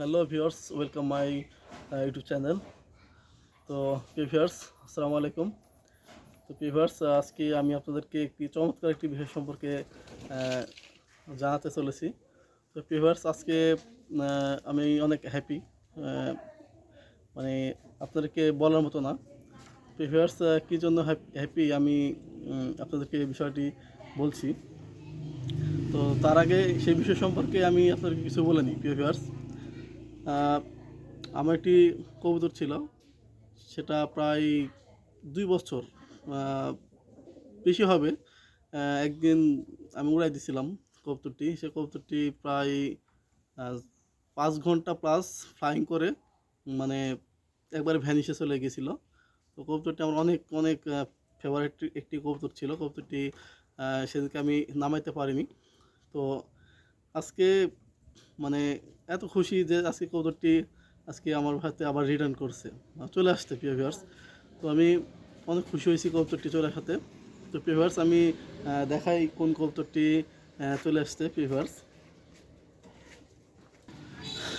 Hello viewers, welcome my YouTube channel. তো viewers, আসসালামু আলাইকুম। তো ভিউয়ার্স, আজকে আমি আপনাদেরকে একটি চমৎকার একটি বিষয় সম্পর্কে জানাতে চলেছি। তো ভিউয়ার্স, আজকে আমি অনেক হ্যাপি মানে আপনাদেরকে বলার মতো না। ভিউয়ার্স কী জন্য হ্যাপি আমি আপনাদেরকে এই বিষয়টি বলছি। তো তার আগে সেই বিষয় সম্পর্কে আমি আপনাদেরকে কিছু বলে নিই ভিউয়ার্স। আমার একটি কবুতর ছিল। সেটা প্রায় দুই বছর বেশি হবে। একদিন আমি উড়াই দিছিলাম কবুতরটি। সে কবুতরটি প্রায় পাঁচ ঘণ্টা প্লাস ফ্লাইং করে মানে একবারে ভ্যানিশে চলে গেছিল। তো কবুতরটি আমার অনেক অনেক ফেভারিট একটি কবুতর ছিল। কবুতরটি সেদিনকে আমি নামাইতে পারিনি। তো আজকে মানে এত খুশি যে আজকে কবুতরটি আজকে আমার হাতে আবার রিটার্ন করছে। চলে আসতে প্রিয় তো আমি অনেক খুশি হয়েছি কবুতরটি চলে আসাতে। তো প্রিয় ভিউয়ার্স আমি দেখাই কোন কবুতরটি চলে আসছে ভিউয়ার্স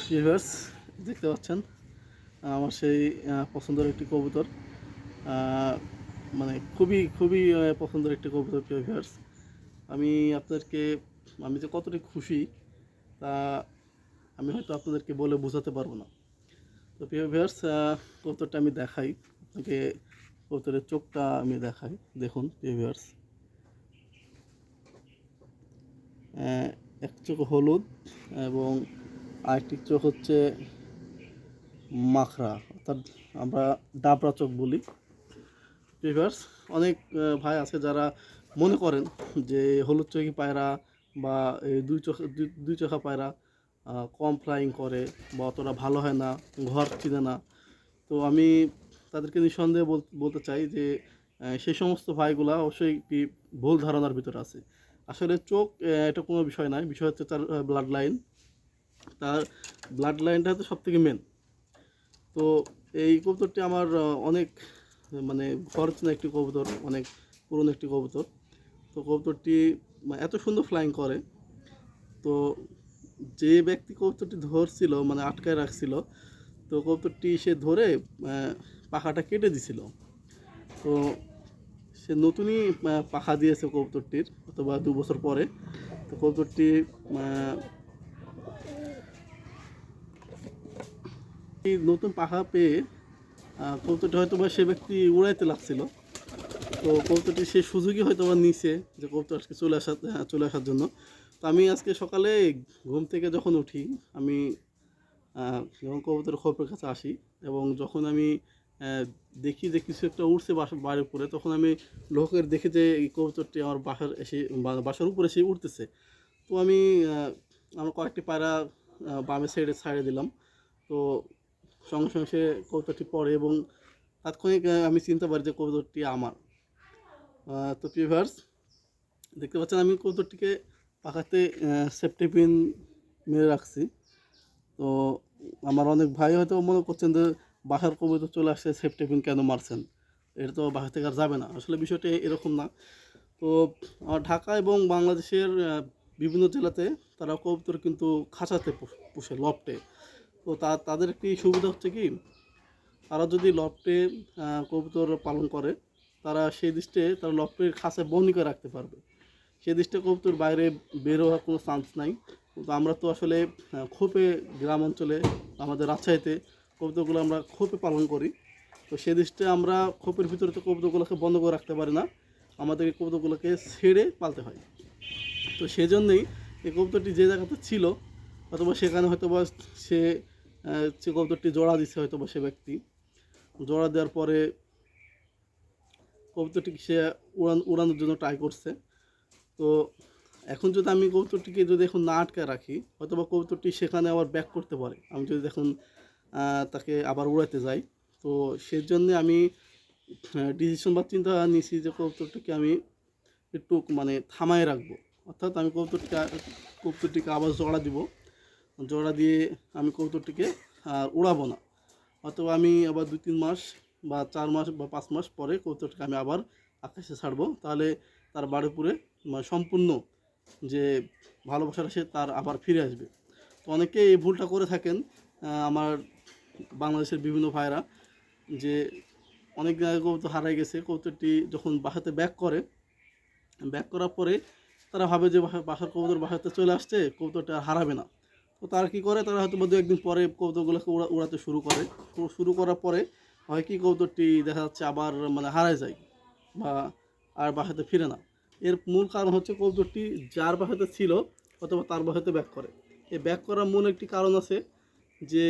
প্রিয় দেখতে পাচ্ছেন আমার সেই পছন্দের একটি কবুতর। মানে খুবই খুবই পছন্দের একটি কবুতর প্রিয় ভিউয়ার্স আমি আপনাদেরকে, আমি যে কতটা খুশি, তা আমি হয়তো আপনাদেরকে বলে বোঝাতে পারব না। তো ভিউয়ার্স কবুতরটা আমি দেখাই। আপনাকে কবুতরের চোখটা আমি দেখাই। দেখুন ভিউয়ার্স এক চোখ হলুদ এবং আরেকটি চোখ হচ্ছে মাখরা। অর্থাৎ আমরা ডাবরা চোখ বলি। ভিউয়ার্স অনেক ভাই আছে যারা মনে করেন যে হলুদ চোখি পায়রা বা এই দুই চোখ দুই- চোখা পায়রা। কম ফ্লাইং করে বা অতটা ভালো হয় না, ঘর চিনে না। তো আমি তাদেরকে নিঃসন্দেহে বল- বলতে চাই যে সেই সমস্ত ভাইগুলা অবশ্যই একটি ভুল ধারণার ভিতরে আছে। আসলে চোখ এটা কোনো বিষয় নয়। বিষয় হচ্ছে তার ব্লাড লাইন তার ব্লাড লাইনটা হচ্ছে সব থেকে মেন তো এই কবুতরটি আমার অনেক মানে খরচ একটি কবুতর, অনেক পুরনো একটি কবুতর। তো কবুতরটি মানে এত সুন্দর ফ্লাইং করে। তো যে ব্যক্তি কবুতরটি ধরছিল মানে আটকায় রাখছিল তো কবুতরটি সে ধরে পাখাটা কেটে দিছিল। তো সে নতুনই পাখা দিয়েছে কবুতরটির অথবা দু বছর পরে। তো কবুতরটি নতুন পাখা পেয়ে কবুতরটি হয়তো বা সে ব্যক্তি উড়াইতে লাগছিল। তো কবুতরটি সে সুযোগই হয়তো বা নিছে যে কবুতর আজকে চলে আসা আহ, চলে আসার জন্য। তো আমি আজকে সকালে ঘুম থেকে যখন উঠি, আমি যখন কবুতর খোপের কাছে আসি এবং যখন আমি দেখি যে কিছু একটা উঠছে বাসা, বাড়ির উপরে, তখন আমি লোকের দেখে যে এই কবুতরটি আমার বাসার এসে বাসার উপরে এসে উঠতেছে তো আমি আমার কয়েকটি পায়রা বামে সাইডে ছাড়ে দিলাম। তো সঙ্গে সঙ্গে সে কবুতরটি পড়ে এবং তাৎক্ষণিক আমি চিনতে পারি যে কবুতরটি আমার। তো পিভার্স দেখতে পাচ্ছেন আমি কবুতরটিকে পাখাতে সেফটি পিন মেরে রাখছি। তো আমার অনেক ভাই হয়তো মনে করছেন যে বাসার কবুতর চলে আসছে সেফটি পিন কেন মারছেন? এটা তো বাসা থেকে আর যাবে না। আসলে বিষয়টা এরকম না। তো ঢাকা এবং বাংলাদেশের বিভিন্ন জেলাতে তারা কবুতর কিন্তু খাঁচাতে পুষ- লফটে তো তা তাদের একটি সুবিধা হচ্ছে কি তারা যদি আহ, কবুতর পালন করে তারা সেই দৃষ্টে তারা লফটের খাঁচায় বন্দি করে রাখতে পারবে। সেই দৃষ্টে কবুতর বাইরে বের হওয়ার কোনো চান্স নাই। কিন্তু আমরা তো আসলে খোপে গ্রাম অঞ্চলে, আমাদের রাজশাহীতে কবুতরগুলো আমরা খোপে পালন করি। তো সে দৃষ্টে আমরা খোপের ভিতরে তো কবুতরগুলোকে বন্ধ করে রাখতে পারি না। আমাদের এই কবুতরগুলোকে ছেড়ে পালতে হয়। তো সেজন্যই এই কবুতরটি যে জায়গাতে ছিল, অথবা সেখানে হয়তো বা সে সে কবুতরটি জোড়া দিচ্ছে হয়তো বা সে ব্যক্তি, জোড়া দেওয়ার পরে কবুতরটিকে সে উড়ান, উড়ানোর জন্য ট্রাই করছে। তো এখন যদি আমি কবুতরটিকে যদি এখন না আটকে রাখি হয়তো বা কবুতরটি সেখানে আবার ব্যাক করতে পারে, আমি যদি এখন তাকে আবার উড়াতে যাই, তো সেজন্য আমি ডিসিশন বা চিন্তা নিয়েছি যে কবুতরটিকে আমি একটু মানে থামায় রাখব। অর্থাৎ আমি কবুতরটিকে কবুতরটিকে আবার জোড়া দিব। জোড়া দিয়ে আমি কবুতরটিকে আর উড়াবো না। অথবা আমি আবার দু তিন মাস বা চার মাস বা পাঁচ মাস পরে কবুতরটাকে আমি আবার আকাশে ছাড়বো। তাহলে তার বাড়িপুরে সম্পূর্ণ যে ভালোবাসাটা সে তার আবার ফিরে আসবে। তো অনেকে এই ভুলটা করে থাকেন আমার বাংলাদেশের বিভিন্ন ভাইরা যে অনেক দিন আগে কবুতর হারাই গেছে। কবুতরটি যখন বাসাতে ব্যাক করে, ব্যাক করার পরে তারা ভাবে যে বাসার কবুতর বাসাতে চলে আসছে, কবুতরটা হারাবে না। তো তারা কী করে? তারা হয়তো দু একদিন পরে কবুতরগুলোকে উড়া উড়াতে শুরু করে। শুরু করার পরে হয় কি, কবুতরটি দেখা যাচ্ছে আবার মানে হারায় যায় বা আর বাসাতে ফিরে না। এর মূল কারণ হচ্ছে কবুতরটি যার বাসাতে ছিল অথবা তার বাসাতে ব্যাক করে। এই ব্যাক করার মূল একটি কারণ আছে যে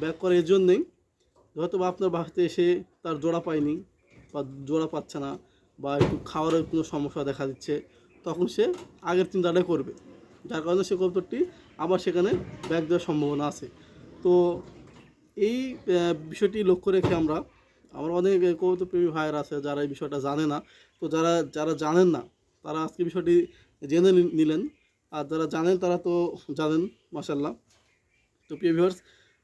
ব্যাক করে এর জন্যেই হয়তো বা আপনার বাসাতে এসে তার জোড়া পায়নি বা জোড়া পাচ্ছে না বা একটু খাওয়ারের কোনো সমস্যা দেখা দিচ্ছে, তখন সে আগের চিন্তাটাই করবে। যার কারণে সে কবুতরটি আবার সেখানে ব্যাক দেওয়ার সম্ভাবনা আছে। তো এই বিষয়টি লক্ষ্য রেখে আমরা আমার অনেক কবুতর প্রেমী ভাইয়ের আছে যারা এই বিষয়টা জানে না। তো যারা যারা জানেন না, তারা আজকে বিষয়টি জেনে নিলেন। আর যারা জানেন, তারা তো জানেন মাসাল্লাহ তো প্রিয় ভিউয়ার্স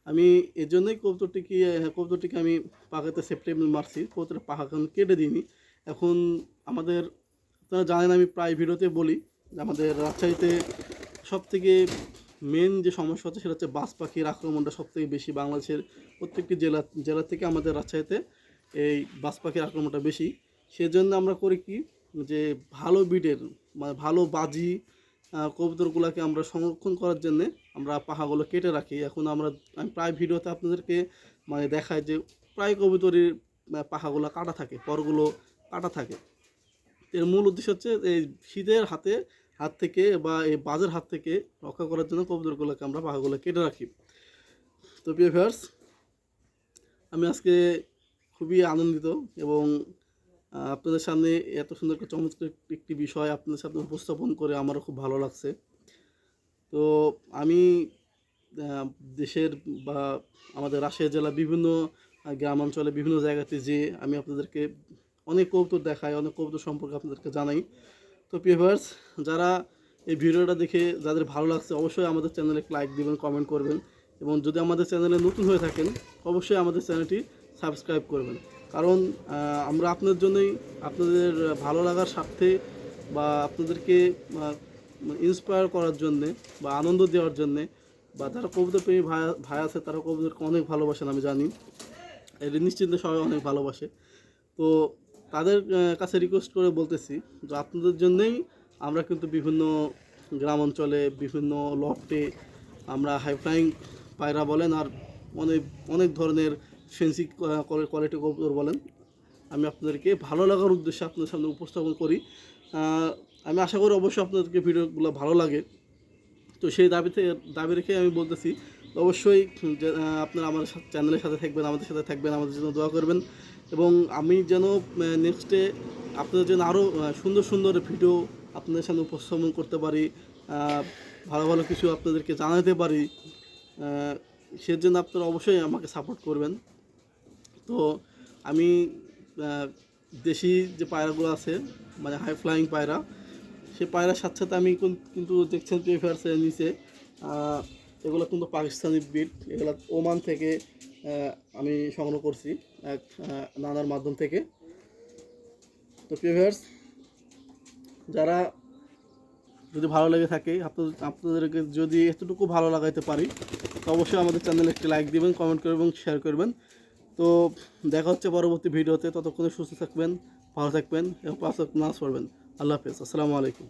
আমি এর জন্যই কবুতরটিকে কবুতরটিকে আমি পাখাতে সেপ্টেম্বর মারছি। কবুতরের পাখা এখন কেটে দিইনি। এখন আমাদের, আপনারা জানেন আমি প্রায় ভিডিওতে বলি যে আমাদের রাজশাহীতে সব থেকে মেন যে সমস্যা হচ্ছে সেটা হচ্ছে বাস পাখির আক্রমণটা সব থেকে বেশি বাংলাদেশের প্রত্যেকটি জেলা জেলা থেকে আমাদের রাজশাহীতে এই বাস পাখির আক্রমণটা বেশি। সেজন্য আমরা করি কি যে ভালো বিডের মানে ভালো বাজি কবুতরগুলোকে আমরা সংরক্ষণ করার জন্যে আমরা পাহাগুলো কেটে রাখি। এখন আমরা, আমি প্রায় ভিডিওতে আপনাদেরকে মানে দেখাই যে প্রায় কবুতরের পাহাগুলো কাটা থাকে, পরগুলো কাটা থাকে। এর মূল উদ্দেশ্য হচ্ছে এই শীতের হাতে হাত থেকে বা এই বাজের হাত থেকে রক্ষা করার জন্য কবুতরগুলোকে আমরা পাখাগুলো কেটে রাখি। তো প্রিয় ভিউয়ার্স আমি আজকে খুবই আনন্দিত এবং আপনাদের সামনে এত সুন্দর একটা চমৎকার একটি বিষয় আপনাদের সামনে উপস্থাপন করে আমারও খুব ভালো লাগছে। তো আমি দেশের বা আমাদের রাশিয়া জেলা বিভিন্ন গ্রামাঞ্চলে বিভিন্ন জায়গাতে যে আমি আপনাদেরকে অনেক কৌতুক দেখাই, অনেক কৌতুক সম্পর্কে আপনাদেরকে জানাই। তো পিভার্স যারা এই ভিডিওটা দেখে যাদের ভালো লাগছে, অবশ্যই আমাদের চ্যানেলে লাইক দিবেন, কমেন্ট করবেন এবং যদি আমাদের চ্যানেলে নতুন হয়ে থাকেন, অবশ্যই আমাদের চ্যানেলটি সাবস্ক্রাইব করবেন। কারণ আমরা আপনাদের জন্যই আপনাদের ভালো লাগার স্বার্থে বা আপনাদেরকে ইন্সপায়ার করার জন্যে বা আনন্দ দেওয়ার জন্যে বা যারা কবিতা প্রেমী ভাই ভাই আছে, তারা কবিতাকে অনেক ভালোবাসেন, আমি জানি। এটা নিশ্চিন্তে সবাই অনেক ভালোবাসে। তো তাদের কাছে রিকোয়েস্ট করে বলতেছি যে আপনাদের জন্যেই আমরা কিন্তু বিভিন্ন গ্রাম অঞ্চলে বিভিন্ন লফটে আমরা হাইফ্লাইং পায়রা বলেন আর অনেক অনেক ধরনের ফেন্সি কোয়ালিটি কবুতর বলেন। আমি আপনাদেরকে ভালো লাগার উদ্দেশ্যে আপনাদের সামনে উপস্থাপন করি। আমি আশা করি অবশ্যই আপনাদেরকে ভিডিওগুলো ভালো লাগে। তো সেই দাবিতে দাবি রেখে আমি বলতেছি, অবশ্যই আপনারা আমার চ্যানেলের সাথে থাকবেন, আমাদের সাথে থাকবেন, আমাদের জন্য দোয়া করবেন। এবং আমি যেন নেক্সটে আপনাদের জন্য আরও সুন্দর সুন্দর ভিডিও আপনাদের সামনে উপস্থাপন করতে পারি ভালো ভালো কিছু আপনাদেরকে জানাতে পারি সেজন্য আপনারা অবশ্যই আমাকে সাপোর্ট করবেন। তো আমি দেশি যে পায়রাগুলো আছে মানে হাই ফ্লাইং পায়রা, সে পায়রার সাথে সাথে আমি কোন- কিন্তু দেখছেন প্রিফার্সের নিচে এগুলো কিন্তু পাকিস্তানি বিট, এগুলো ওমান থেকে আমি সংগ্রহ করছি এক নানার মাধ্যম থেকে। তো প্রিফার্স যারা যদি ভালো লেগে থাকে আপনাদের আপনাদেরকে যদি এতটুকু ভালো লাগাইতে পারি, তো অবশ্যই আমাদের চ্যানেলে একটি লাইক দিবেন, কমেন্ট করবেন এবং শেয়ার করবেন। তো দেখা হচ্ছে পরবর্তী ভিডিওতে, ততক্ষণে সুস্থ থাকবেন, ভালো থাকবেন এবং পাঁচ নাচ পড়বেন। আল্লাহ হাফেজ, আসসালামু আলাইকুম।